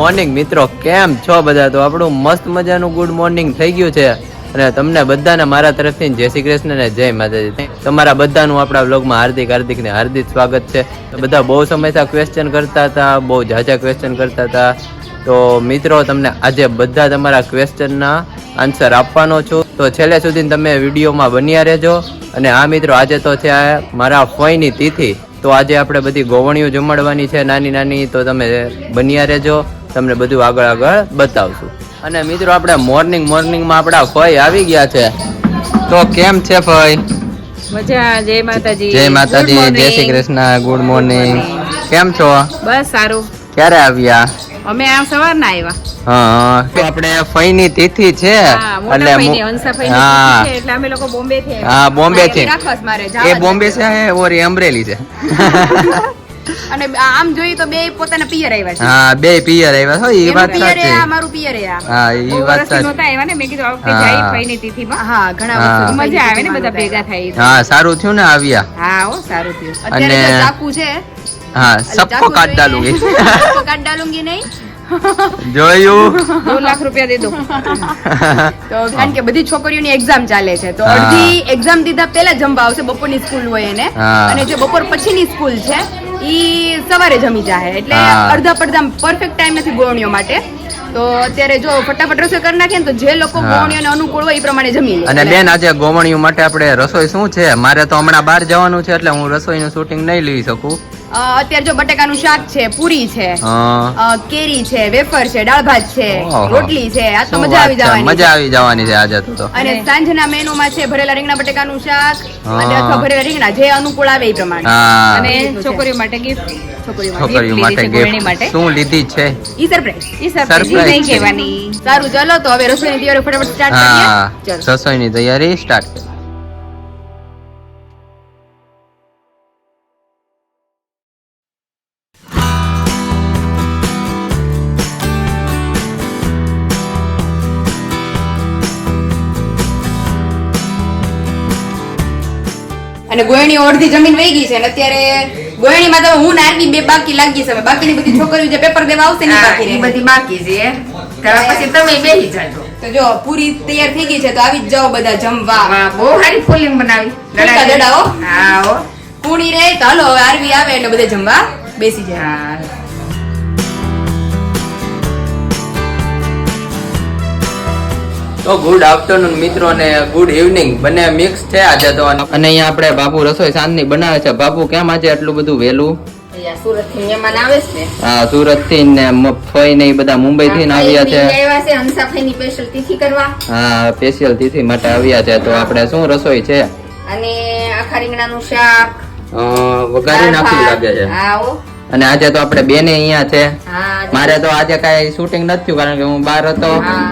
Morning મિત્રો. કેમ છો બધા? તો આપણું મસ્ત મજાનું ગુડ મોર્નિંગ થઈ ગયું છે. અને તમને બધાને મારા તરફથી જય શ્રી કૃષ્ણ ને જય માતાજી. તમારા બધાનું આપણા બ્લોગમાં હાર્દિક હાર્દિક ને હાર્દિક સ્વાગત છે. બધા બહુ સમયથી ક્વેશ્ચન કરતા હતા, બહુ ઝાઝા ક્વેશ્ચન કરતા હતા. તો મિત્રો, તમને આજે બધા તમારા ક્વેશ્ચનના આન્સર આપવાનો છું. તો છેલ્લે સુધી તમે વિડીયોમાં બન્યા રહેજો. અને આ મિત્રો, આજે તો છે મારા ફોઈની તિથિ. તો આજે આપણે બધી ગોવણીઓ જમાડવાની છે નાની નાની તો તમે બન્યા રહેજો. તમને બધું આગળ આગળ બતાવશું. અને મિત્રો આપણે મોર્નિંગ મોર્નિંગમાં આપણા ફઈ આવી ગયા છે. તો કેમ છે ફઈ મજા જય માતાજી. જય માતાજી જય શ્રી કૃષ્ણ ગુડ મોર્નિંગ કેમ છો? બસ સારું. ક્યારે આવ્યા? અમે આમ સવારના આવ્યા. હા તો આપણે ફઈની તિથિ છે. એટલે હા તિથિ છે એટલે અમે લોકો બોમ્બે થી હા બોમ્બે થી. એ બોમ્બે છે ઓરી અમરેલી છે. અને આમ જોઈએ તો બે પોતાના પિયર આવ્યા છે. હા બે પિયર આવ્યા હો એ વાત સાચી. છે મારું પિયર એ હા એ વાત સાચી. નહોતા આવ્યા ને મેં કીધું આ વખતે. જાય ભાઈની તિથિમાં. હા ઘણા. વર્ષો મજા આવે ને બધા ભેગા થાય. હા સારું થયું ને આવ્યા. હા ઓ સારું થયું. અત્યારે ચાકુ છે. હા સબકો કાટ ડાલુંગી સબકો કાટ ડાલુંગી નહીં. જોયું. દો લાખ રૂપિયા દે દો. તો કારણ કે બધી છોકરીઓની એક્ઝામ ચાલે છે. તો અડધી એક્ઝામ દીધા પહેલા જમવા આવશે બપોરની સ્કૂલ હોય એને. અને જે બપોર પછીની સ્કૂલ છે ઈ સવારે જમી જાય એટલે અડધા પડધા પરફેક્ટ ટાઈમ નથી ગોળણીઓ માટે. તો અત્યારે જો ફટાફટ રસોઈ કરી નાખે ને તો જે લોકો. ગોળણીઓને અનુકૂળ હોય એ પ્રમાણે જમી લે અને બેન આજે ગોવણીઓ માટે આપણે રસોઈ શું છે? મારે તો હમણાં બહાર જવાનું છે એટલે હું રસોઈનું શૂટિંગ નહીં લઈ શકું. અત્યારે જો બટેકાનું શાક છે પૂરી છે કેરી છે વેફર છે દાળ ભાત છે રોટલી છે આ તો મજા આવી જવાની મજા આવી જવાની છે આજે તો અને સાંજના મેનુમાં છે ભરેલા રીંગણા બટેકાનું શાક અને અથવા ભરેલા રીંગણા જે અનુકૂળ આવે એ પ્રમાણે. અને છોકરીઓ માટે ગિફ્ટ છોકરીઓ માટે gift શું લીધી છે? ઈ સરપ્રાઈઝ ઈ સરપ્રાઈઝ નહીં કહેવાની. સારું ચલો તો હવે રસોઈની તૈયારી ફટાફટ સ્ટાર્ટ કરીએ. ચલો. રસોઈની તૈયારી સ્ટાર્ટ અને ગોયણી અડધી જમીન વહી ગઈ છે અને અત્યારે ગોયણીમાં તો હું નાની બે બાકી લાગી છે. બાકીની બધી છોકરીઓ જે પેપર દેવા આવશે ને બાકી રહે. બધી બાકી છે ત્યાર પછી તમે બેસી જાજો. તો જો પૂરી તૈયાર થઈ ગઈ છે તો આવી જ જાઓ બધા જમવા. બહુ સારી ફૂલિંગ બનાવી. લડા દડાઓ? હા. કુણી રે તો હાલો હવે આરવી આવે એટલે બધે જમવા બેસી જાય. હા ગુડ આફ્ટરનૂન મિત્રો અને ગુડ ઇવનિંગ બંને મિક્સ છે આજે તો અને અહીંયા આપણે બાપુ રસોઈ સાંજની બનાવે છે. બાપુ કેમ આજે આટલું બધું વહેલું? અહીંયા સુરતથી મહેમાન આવે છે ને. સુરતથી ને બધા મુંબઈ થી આવ્યા છે. આવ્યા છે હંસાભાઈ ની સ્પેશિયલ તિથિ કરવા. હા સ્પેશિયલ તિથિ માટે આવ્યા છે. તો આપણે શું રસોઈ છે? અને આખા રીંગણાનું શાક વઘારી નાખ્યું લાગે છે. હા અને આજે તો આપણે બેને અહીંયા છે. મારે તો આજે કાંઈ શૂટિંગ નથી થયું કારણ કે હું બહાર હતો. હા.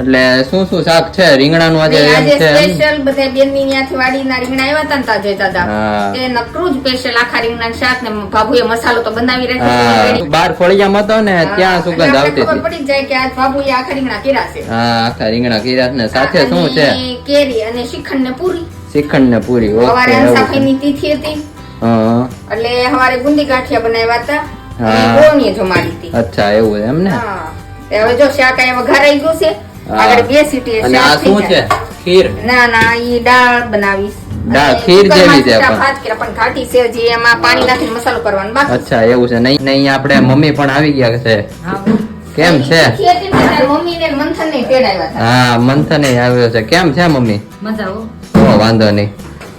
એટલે શું શું શાક છે? રીંગણાનું આજે આજે સ્પેશિયલ બધા બેનની ત્યાંથી વાડીના રીંગણા આવ્યા હતા ને તા દાદા તે નકરું જ સ્પેશિયલ આખા રીંગણા શાક ને બાબુએ મસાલો તો બનાવી રાખ્યો. બાર ફળિયામાં હતો ને ત્યાં સુગંધ આવતી હતી. પડી જાય કે આજ બાબુએ આખા રીંગણા કર્યા છે. હા આખા રીંગણા કીરા ને સાથે શું છે? કેરી અને શ્રીખંડ ને પૂરી. શ્રીખંડ ને પૂરી ઓકે છે. તિથિ હતી. હા. એટલે સવારે ગુંદી ગાંઠિયા બનાવ્યા હતા હા. ગોળની જમાડી હતી. અચ્છા એવું એમ ને? હા. હવે જો શાક અહીંયા વઘારાઈ ગયું છે. આગળ બે સીટી અને આ શું છે? ખીર? ના ના ઈ દાળ બનાવીશ. દાળ, ખીર જેવી છે પણ. પણ ઘાટી છે જે એમાં પાણી નાખીને મસાલો કરવાનો બાકી અચ્છા એવું છે. નહીં નહીં આપણે મમ્મી પણ આવી ગયા છે. કેમ છે? તિથિ ને ત્યારે મમ્મીને ને તેડાવ્યા હા મંથને આવ્યો છે. કેમ છે મમ્મી? મજા હો. વાંધો નહીં.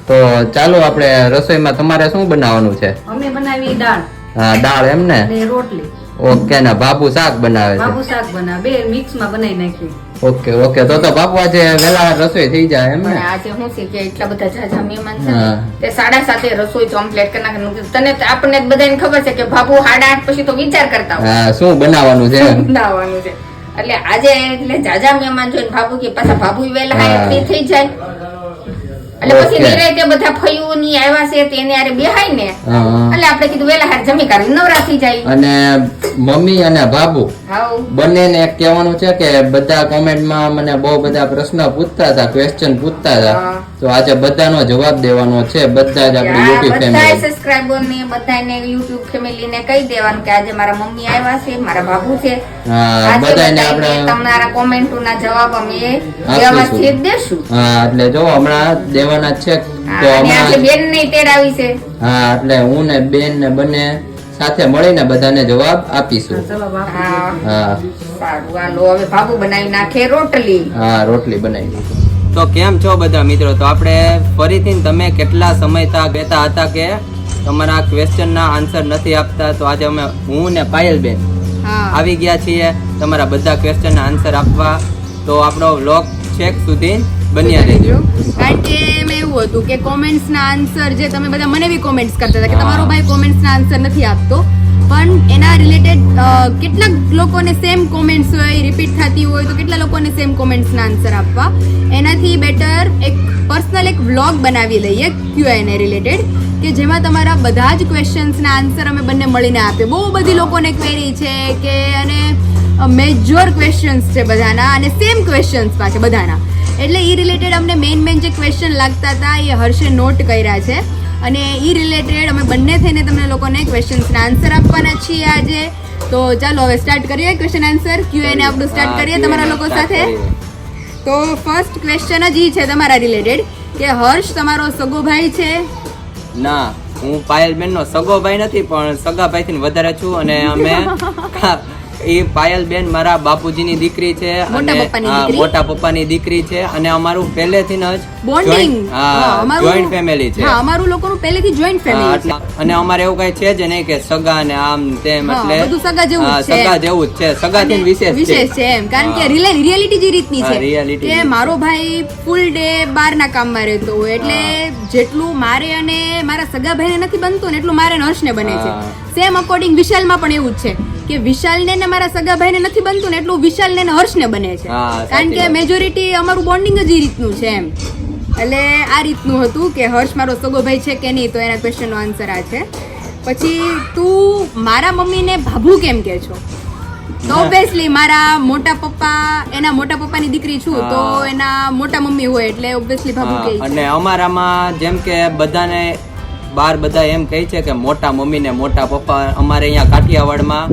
તો ચાલો આપણે રસોઈમાં તમારે શું બનાવવાનું છે? અમે બનાવી દાળ. હા દાળ એમ ને? રોટલી. ઓકે ને બાપુ શાક બનાવે છે. બાપુ શાક બનાવે. બે મિક્સમાં બનાવી નાખી ઓકે ઓકે. તો તો બાપુ આજે વેલા રસોઈ થઈ જાય એમ ને? આજે હું છે કે એટલા બધા જાજા મહેમાન છે તે સાડા સાતે રસોઈ કમ્પ્લીટ કરી નાખે. તને આપણને બધાને ખબર છે કે બાપુ સાડા આઠ પછી તો વિચાર કરતા હા શું બનાવવાનું છે બનાવવાનું છે? એટલે આજે એટલે જાજા મહેમાન જોઈને બાપુ કે પાછા બાપુ વેલા ફ્રી થઈ જાય. એટલે પછી. નિરાંતે બધા ફયું ની આવ્યા છે તેને હારે બેહાય ને એટલે આપણે કીધું વેલા હાર જમી કાઢી નવરા થઈ જાય અને મમ્મી અને બાબુ બંનેને એક કહેવાનું છે કે બધા કોમેન્ટમાં મને બહુ બધા પ્રશ્ન પૂછતા હતા ક્વેશ્ચન પૂછતા હતા. તો આજે બધાનો જવાબ દેવાનો છે બધા જ આપણી યુટ્યુબ ફેમિલી સબસ્ક્રાઇબર ને બધાને યુટ્યુબ ફેમિલી ને કહી દેવાનું કે આજે મારા મમ્મી આવ્યા છે મારા બાબુ છે. હા બધાને આપણે તમારા કોમેન્ટોના જવાબ અમે વ્યવસ્થિત. દેશું. હા એટલે જો હમણાં દેવાના છે તો હમણાં બેન ને તેડાવી છે. હા એટલે હું ને બેન ને બંને સાથે મળીને બધાને જવાબ આપીશું. હા હા. સારું હાલો હવે બાબુ બનાવી નાખે રોટલી. બનાવી તો કેમ છો બધા મિત્રો? તો આપણે ફરીથી તમે કેટલા સમયથી કહેતા હતા કે તમારા ક્વેશ્ચન ના આન્સર નથી આપતા તો આજે અમે હું ને પાયલબેન હા. આવી ગયા છીએ તમારા બધા ક્વેશ્ચન ના આન્સર આપવા. તો આપણો વ્લોગ છેક સુધી બન્યા રહેજો. કારણ કે મેં એવું હતું કે કોમેન્ટ્સ ના આન્સર જે તમે બધા મને બી કોમેન્ટ્સ કરતા હતા કે તમારો ભાઈ કોમેન્ટ્સ ના આન્સર નથી આપતો. પણ એના રિલેટેડ કેટલાક લોકોને સેમ કોમેન્ટ્સ હોય રિપીટ થતી હોય તો કેટલા લોકોને સેમ કોમેન્ટ્સ ના આન્સર આપવા? એનાથી બેટર એક પર્સનલ એક વ્લોગ બનાવી લઈએ ક્યુએને રિલેટેડ કે જેમાં તમારા બધા જ ક્વેશ્ચન્સના આન્સર અમે બંને મળીને આપીએ. બહુ બધી લોકોને ક્વેરી છે કે અને મેજર ક્વેશ્ચન્સ છે બધાના અને સેમ ક્વેશ્ચન્સ પાછા બધાના. એટલે એ રિલેટેડ અમને મેઇન મેઇન જે ક્વેશ્ચન લાગતા હતા એ હર્ષે નોટ કર્યા છે. અને એ રિલેટેડ અમે બંને થઈને તમને લોકોને ક્વેશ્ચન્સના આન્સર આપવાના છીએ આજે. તો ચાલો હવે સ્ટાર્ટ કરીએ ક્વેશ્ચન આન્સર ક્યુ એને આપણું સ્ટાર્ટ કરીએ તમારા લોકો સાથે. તો ફર્સ્ટ ક્વેશ્ચન જ એ છે તમારા રિલેટેડ કે હર્ષ તમારો સગો ભાઈ છે? ના હું પાયલબેન નો સગો ભાઈ નથી પણ સગા ભાઈ થી વધારે છું અને અમે એ પાયલબેન મારા બાપુજીની દીકરી છે અને. મોટા પપ્પાની દીકરી? છે અને અમારું પહેલેથી જ બોન્ડિંગ જોઈન્ટ ફેમિલી છે. અમારું લોકોનું પહેલેથી જોઈન્ટ ફેમિલી છે અને અમારે એવું કઈ છે જ નહીં કે સગા ને આમ તેમ એટલે બધું સગા જેવું જ છે. સગા જેવું જ છે. સગા થી વિશેષ છે. વિશેષ છે એમ. કારણ કે. રિયાલિટી જે રીતની છે reality કે મારો ભાઈ ફૂલ ડે બારના કામમાં રહેતો હોય એટલે જેટલું મારે અને મારા સગા ભાઈને નથી બનતું ને એટલું મારે અને હર્ષને બને છે. સેમ અકોર્ડિંગ વિશાલમાં પણ એવું જ છે. કે વિશાલને ને મારા સગા ભાઈને નથી બનતું ને એટલું વિશાલને ને હર્ષને બને છે. કારણ કે મેજોરિટી અમારું બોન્ડિંગ જ એ રીતનું છે એમ. એટલે આ રીતનું હતું કે હર્ષ મારો સગો ભાઈ છે કે નહીં તો એના ક્વેશ્ચનનો આન્સર આ છે. પછી તું મારા મમ્મીને ભાભુ કેમ કે છો? તો ઓબ્વિયસલી મારા મોટા પપ્પા એના મોટા પપ્પાની દીકરી છું તો એના મોટા મમ્મી હોય એટલે ઓબ્વિયસલી ભાભુ હા, કે અને અમારામાં જેમ કે બધાને બાર બધા એમ કહે છે કે મોટા મમ્મી ને મોટા પપ્પા અમારે અહીંયા કાઠિયાવાડમાં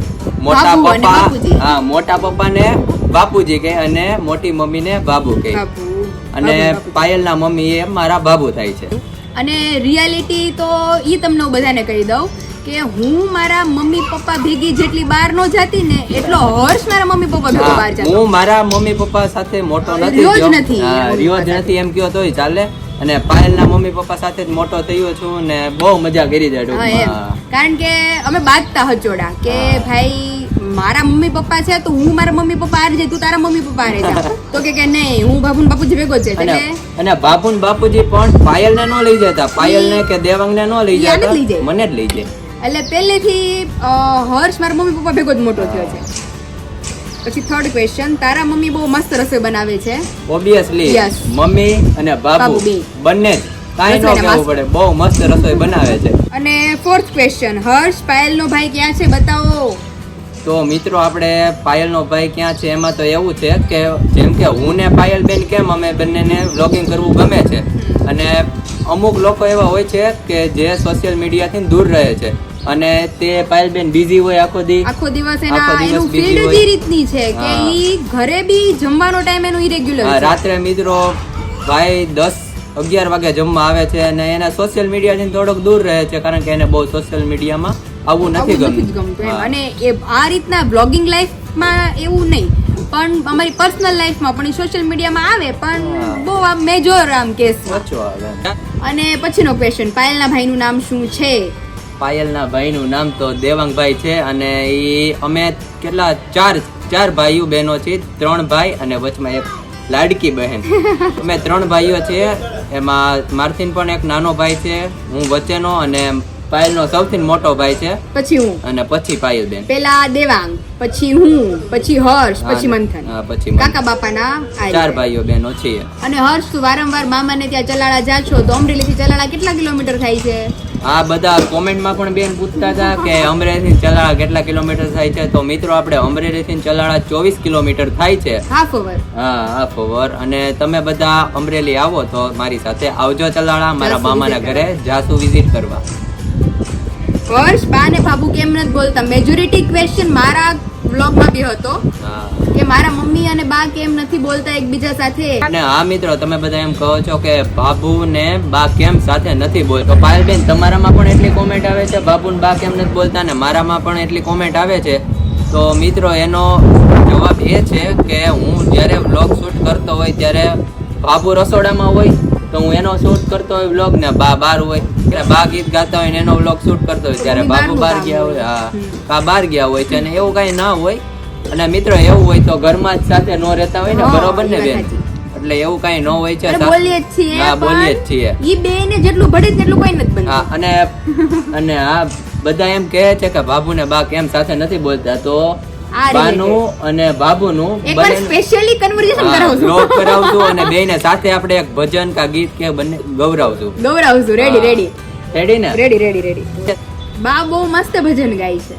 મોટા પપ્પા હા મોટા પપ્પાને બાપુજી કહે અને મોટી મમ્મીને બાબુ કહે. અને. પાયલના મમ્મી એ મારા બાબુ થાય છે. અને રિયાલિટી તો એ તમને બધાને કહી દઉં કે હું મારા મમ્મી પપ્પા ભેગી જેટલી બહાર નો જાતી ને એટલો હર્ષ મારા મમ્મી પપ્પા ભેગો બહાર જતો. હું મારા મમ્મી પપ્પા સાથે મોટો નથી રહ્યો જ નથી રહ્યો જ નથી. એમ કયો તોય ચાલે. અને પાયલના મમ્મી પપ્પા સાથે જ મોટો થયો છું ને બહુ મજા કરી છે હા, કારણ કે અમે બાંધતા હચોડા કે ભાઈ મારા મમ્મી પપ્પા છે તો હું મારા મમ્મી પપ્પા હારે જાય તું તારા મમ્મી પપ્પા હારે જા. તો કે કે નહીં હું બાપુન બાપુજી ભેગો છે એટલે અને બાપુન બાપુજી પણ પાયલને ન લઈ જતા પાયલને કે દેવાંગને ન લઈ ઈ આને જ જતા મને જ લઈ જાય. એટલે પહેલેથી હર્ષ મારા મમ્મી પપ્પા ભેગો જ મોટો થયો છે. પછી થર્ડ ક્વેશ્ચન તારા મમ્મી બહુ મસ્ત રસોઈ બનાવે છે. ઓબવિયસલી. મમ્મી અને બાબુ બાબુ બંને જ કાંઈ ન કહેવું પડે બહુ મસ્ત રસોઈ બનાવે છે. અને ફોર્થ ક્વેશ્ચન હર્ષ પાયલ નો ભાઈ ક્યાં છે બતાવો. તો મિત્રો આપણે પાયલનો ભાઈ ક્યાં છે? એમાં તો એવું છે કે જેમ કે હું ને પાયલબેન કેમ અમે બંનેને વ્લોગિંગ કરવું ગમે છે? અને અમુક લોકો એવા હોય છે કે જે સોશિયલ મીડિયાથી દૂર રહે છે. અને તે પાયલ બેન બિઝી હોય આખો દી. આખો દિવસ એના એનું ફિલ્ડ. જ રીતની છે કે ઈ ઘરે બી જમવાનો ટાઈમ એનો ઇરેગ્યુલર છે. રાત્રે મિત્રો ભાઈ દસ અગિયાર વાગે જમવા આવે છે અને એના સોશિયલ મીડિયાથી થોડોક દૂર રહે છે કારણ કે એને બહુ સોશિયલ મીડિયામાં આવું નથી ગમતું અને એ આ રીતના બ્લોગિંગ લાઈફમાં એવું નહીં. પણ અમારી પર્સનલ લાઈફમાં પણ સોશિયલ મીડિયામાં આવે પણ બહુ આમ મેજર આમ કેસ. અને પછીનો ક્વેશ્ચન પાયલના ભાઈનું નામ શું છે? પાયલના ભાઈનું નામ તો દેવાંગભાઈ છે અને એ અમે કેટલા ચાર ચાર ભાઈઓ બહેનો છીએ ત્રણ ભાઈ અને વચમાં એક લાડકી બહેન. અમે ત્રણ ભાઈઓ છીએ. એમાં માર્થિન પણ એક નાનો ભાઈ છે હું વચ્ચેનો અને પાયલનો સૌથી મોટો ભાઈ છે. પછી હું. અને પછી પાયલ બેન પેલા દેવાંગ પછી હું પછી હર્ષ પછી મંથન. પછી કાકા બાપાના ચાર ભાઈઓ બહેનો છીએ અને હર્ષ તું વારંવાર મામાને ત્યાં ચલાળા જા છો તો અમરેલીથી ચલાળા કેટલા કિલોમીટર થાય છે? આ બધા કોમેન્ટમાં પણ બેન પૂછતા હતા કે અમરેલીથી ચલાળા કેટલા કિલોમીટર થાય છે. તો મિત્રો આપણે અમરેલીથી ચલાળા ચોવીસ કિલોમીટર થાય છે. હાફ ઓવર હા હાફ ઓવર અને તમે બધા અમરેલી આવો તો મારી સાથે આવજો ચલાળા. મારા મામા મામાના ઘરે જાસુ વિઝિટ કરવા. વર્ષ બા ને બાબુ કેમ નથી બોલતા? મેજોરિટી ક્વેશ્ચન મારા વ્લોગમાં બી હતો. કે મારા મમ્મી અને બા કેમ નથી બોલતા એકબીજા સાથે? અને હા મિત્રો તમે બધા એમ કહો છો કે બાબુ ને બા કેમ સાથે નથી બોલતો? પાયલબેન તમારામાં પણ એટલી કોમેન્ટ આવે છે બાબુ ને બા કેમ નથી બોલતા? ને મારામાં પણ એટલી કોમેન્ટ આવે છે. તો મિત્રો એનો જવાબ એ છે કે હું જ્યારે વ્લોગ શૂટ કરતો હોય ત્યારે બાબુ રસોડામાં હોય તો હું એનો શૂટ કરતો હોય વ્લોગ ને બા બાર હોય એટલે બા ગીત ગાતા હોય ને એનો વ્લોગ શૂટ કરતો હોય ત્યારે બાબુ બહાર ગયા હોય. હા. બા બહાર ગયા હોય છે અને એવું કઈ ના હોય. અને મિત્રો એવું હોય તો ઘરમાં જ સાથે ન રહેતા હોય ને બરોબર ને બેન? એટલે એવું કઈ ન હોય છે બોલીએ જ છીએ હા બોલીએ જ છીએ. ઈ બેને જેટલું ભળે તેટલું કોઈ નથી હા અને અને આ બધા એમ કહે છે કે બાબુ ને બા કેમ સાથે નથી બોલતા? તો બાનું અને બાબુનું એકવાર બંને સ્પેશિયલી કન્વર્ઝેશન કરાવશું vlog કરાવશું અને બેયને સાથે આપણે એક ભજન કા ગીત કે બંને ગૌરાવશું ગૌરાવશું રેડી રેડી રેડી ને? રેડી રેડી રેડી બા બહુ મસ્ત ભજન ગાય છે.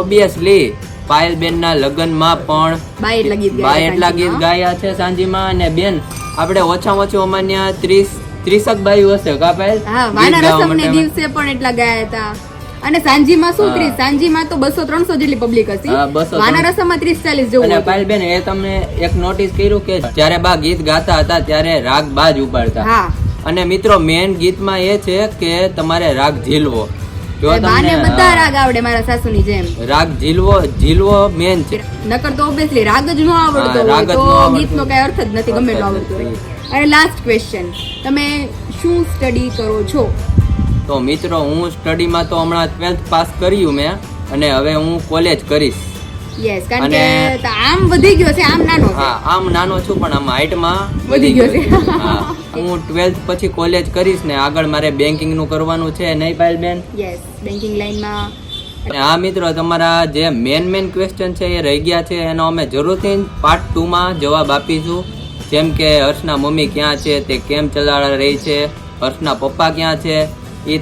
ઓબ્વિયસલી પાયલબેન ના લગ્નમાં પણ બાય એટલા ગીત ગાયા એટલા ગીત સાંજમાં. ગાયા છે સાંજીમાં અને બેન આપણે ઓછામાં ઓછું અમાન્ય ત્રીસ ત્રીસક ભાઈ હશે કા પાયલ? હા વાના રસમ ને દિવસે પણ એટલા ગાયા હતા. અને સાંજીમાં શું ત્રીસ? સાંજીમાં તો બસો ત્રણસો જેટલી પબ્લિક હતી. હા, 200, વાના ત્રીસ ચાલીસ જેવું પાયલ બેન એ તમને એક નોટિસ કર્યું કે જ્યારે બા ગીત ગાતા હતા ત્યારે રાગ બા જ ઉપાડતા અને મિત્રો મેન ગીતમાં એ છે કે તમારે રાગ ઝીલવો. જો તમને બધા રાગ આવડે મારા સાસુની જેમ. રાગ ઝીલવો ઝીલવો મેન છે. નકર તો ઓબ્વિયસલી રાગ જ ન આવડતો હોય તો ગીતનો કઈ અર્થ જ નથી ગમે એટલું આવડતું. હોય. અને લાસ્ટ ક્વેશ્ચન તમે શું સ્ટડી કરો છો? તો મિત્રો હું સ્ટડીમાં તો હમણાં ટ્વેલ્થ પાસ કર્યું મેં અને હવે હું કોલેજ કરીશ. યસ કારણ કે અને- આમ વધી ગયો છે આમ નાનો હા આમ નાનો છું પણ આમ હાઈટમાં વધી ગયો છે. હા હું ટ્વેલ્થ પછી કોલેજ કરીશ ને આગળ મારે બેન્કિંગનું કરવાનું છે નહીં પાયલબેન યસ બેન્કિંગ લાઈનમાં આ મિત્રો તમારા જે મેન મેન ક્વેશ્ચન છે એ રહી ગયા છે એનો અમે જરૂરથી પાર્ટ ટુમાં જવાબ આપીશું. જેમ કે હર્ષના મમ્મી ક્યાં છે તે કેમ ચલાડા રહી છે હર્ષના પપ્પા ક્યાં છે એ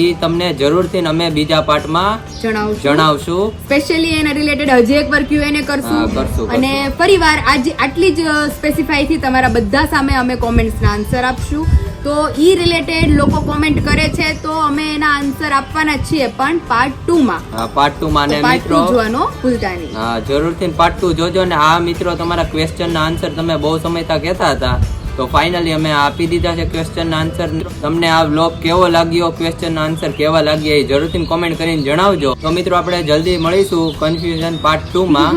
એ તમને જરૂરથી અમે બીજા પાર્ટમાં જણાવશું. જણાવશું. સ્પેશિયલી એના રિલેટેડ હજી એક વાર ક્યુએનએ એને કરશું. અને ફરીવાર આજે આટલી જ સ્પેસિફાઈ થી તમારા બધા સામે અમે કોમેન્ટ્સના આન્સર આપશું. તો ઈ રિલેટેડ લોકો કોમેન્ટ કરે છે તો અમે એના આન્સર આપવાના છીએ પણ પાર્ટ ટુ માં. પાર્ટ ટુમાં માં ટુ મિત્રો જોવાનો ભૂલતા નહીં હા જરૂરથી પાર્ટ ટુ જોજો ને. આ મિત્રો તમારા ક્વેશ્ચનના આન્સર તમે બહુ સમયતા કહેતા હતા. તો ફાઇનલી અમે આપી દીધા છે ક્વેશ્ચન આન્સર તમને આ વ્લોગ કેવો લાગ્યો? ક્વેશ્ચન આન્સર કેવા લાગ્યા એ જરૂરથી કોમેન્ટ કરીને જણાવજો. તો મિત્રો આપણે જલ્દી મળીશું કન્ફ્યુઝન પાર્ટ ટુ માં.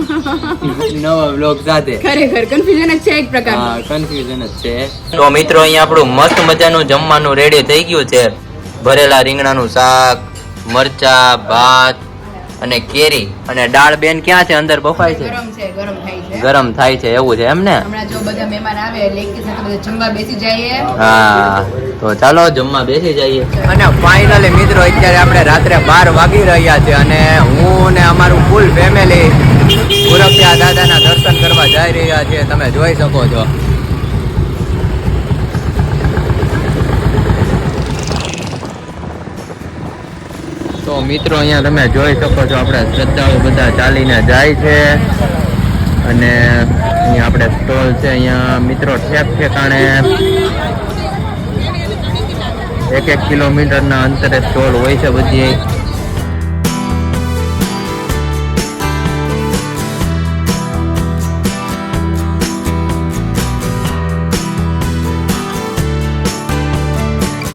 નવા વ્લોગ સાથે. ખરેખર કન્ફ્યુઝન જ છે એક પ્રકાર. હા કન્ફ્યુઝન જ છે. તો મિત્રો અહીંયા આપણું મસ્ત મજાનું જમવાનું રેડી થઈ ગયું છે. ભરેલા રીંગણાનું શાક મરચા ભાત અને કેરી. અને દાળ બેન ક્યાં છે? અંદર બફાય છે. ગરમ છે ગરમ. છે ગરમ થાય છે એવું છે એમ ને? હમણાં જો બધા મહેમાન આવે લેકી સાથે બધા જમવા બેસી જઈએ. હા તો ચાલો જમવા બેસી જઈએ. અને ફાઇનલી મિત્રો અત્યારે આપણે રાત્રે બાર વાગી રહ્યા છે અને હું ને અમારું ફૂલ ફેમિલી ગુરપિયા દાદાના દર્શન કરવા જઈ રહ્યા છીએ. તમે જોઈ શકો છો. તો મિત્રો અહીંયા તમે જોઈ શકો છો આપણે શ્રદ્ધાળુ બધા ચાલીને જાય છે. અને અહીંયા આપણે સ્ટોલ છે, અહીંયા મિત્રો ઠેક ઠેકાણે એક એક કિલોમીટરના અંતરે સ્ટોલ હોય છે બધી.